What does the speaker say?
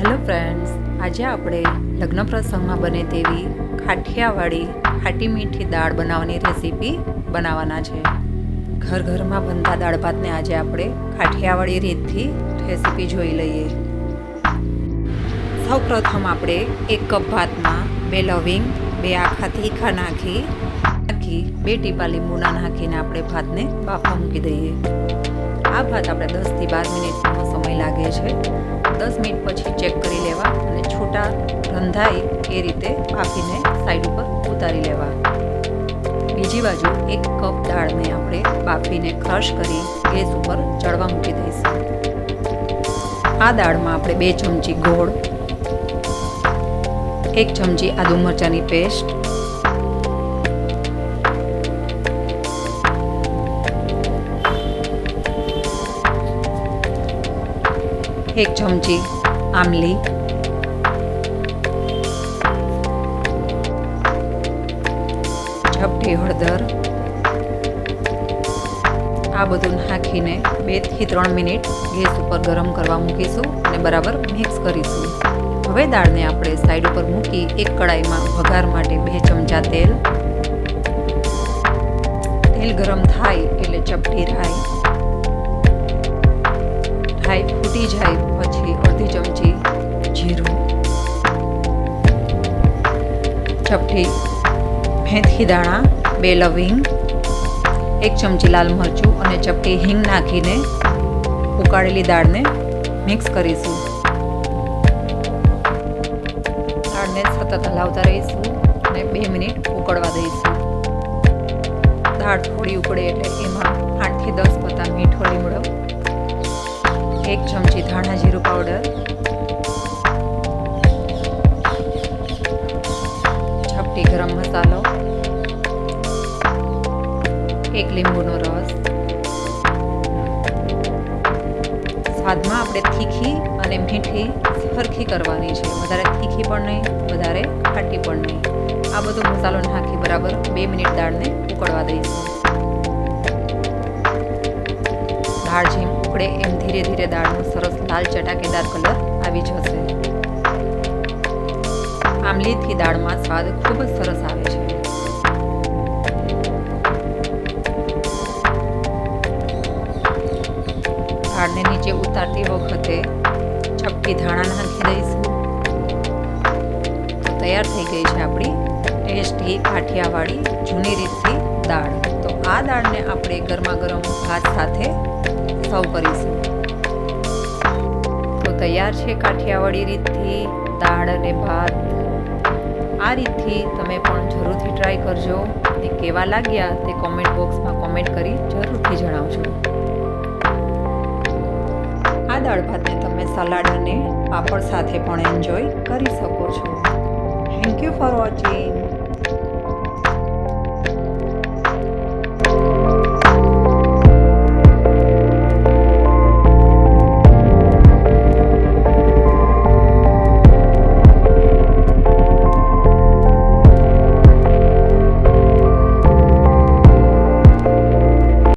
Hello friends, આજે આપણે લગ્ન પ્રસંગમાં બને તેવી ખાઠિયાવાડી ખાટી મીઠી દાળ બનાવવાની રેસીપી બનાવવાના છે. ઘર ઘરમાં બનતા દાળ ભાતને આજે આપણે ખાઠિયાવાડી રીતથી રેસીપી જોઈ લઈએ. સૌ પ્રથમ આપણે એક કપ ભાતમાં બે લવિંગ, બે આખા તીખા નાખી નાખી, બે ટીપા લીંબુના નાખીને આપણે ભાતને બાફા મૂકી દઈએ. આ ભાત આપણે દસથી બાર મિનિટનો સમય લાગે છે. દસ મિનિટ પછી ચેક કરી લેવા અને છૂટા રંધાય એ રીતે બાફીને સાઈડ ઉપર ઉતારી લેવા. બીજી બાજુ એક કપ દાળને આપણે બાફીને ક્રશ કરી ગેસ ઉપર ચડવા મૂકી દઈશું. આ દાળમાં આપણે બે ચમચી ગોળ, એક ચમચી આદુ મરચાંની પેસ્ટ એક ચમચી આમલી. ચપટી હળદર. આ બધું નાખીને બેથી ત્રણ મિનિટ ગેસ ઉપર ગરમ કરવા મૂકીશું અને બરાબર મિક્સ કરીશું. હવે દાળને આપણે સાઈડ ઉપર મૂકી એક કડાઈમાં વઘાર માટે બે ચમચા તેલ. તેલ ગરમ થાય એટલે ચપટી રાઈ રાઈ ફૂટી જાય પછી અડધી ચમચી જીરું. ચપટી મેથી દાણા, બે લવિંગ, એક ચમચી લાલ મરચું અને ચપટી હિંગ નાખીને ઉકાળેલી દાળને મિક્સ કરીશું. દાળને સતત હલાવતા રહીશું અને બે મિનિટ ઉકળવા દઈશું. દાળ થોડી ઉકળે એટલે એમાં આઠથી દસ પત્તા મીઠો લીમડો એક ચમચી ધાણા જીરું પાવડર ચપટી ગરમ મસાલો. એક લીંબુનો રસ. સ્વાદમાં આપણે તીખી અને મીઠી સરખી કરવાની છે. વધારે તીખી પણ નહીં, વધારે ખાટી પણ નહીં. આ બધો મસાલો નાખી બરાબર બે મિનિટ દાળને ઉકળવા દઈશું. દાળ જેમ ઉકળે એમ ધીરે ધીરે દાળનો સરસ લાલ ચટાકેદાર કલર આવી જશે. આમલીથી દાળમાં સ્વાદ ખૂબ જ સરસ આવે છે. દાળને નીચે ઉતારતી વખતે ચપટી ધાણા નાખી દઈશું. તો તૈયાર થઈ ગઈ છે આપણી ટેસ્ટી કાઠિયાવાડી જૂની રીતથી દાળ. તો આ દાળને આપણે ગરમા ગરમ ભાત સાથે સર્વ કરીશું તો તૈયાર છે કાઠિયાવાડી રીતથી દાળ અને ભાત. આ રીતથી તમે પણ જરૂરથી ટ્રાય કરજો. અને કેવા લાગ્યા તે કોમેન્ટ બોક્સમાં કોમેન્ટ કરી જરૂરથી જણાવજો. આ દાળ ભાતને તમે સલાડ અને પાપડ સાથે પણ એન્જોય કરી શકો છો. Thank you for watching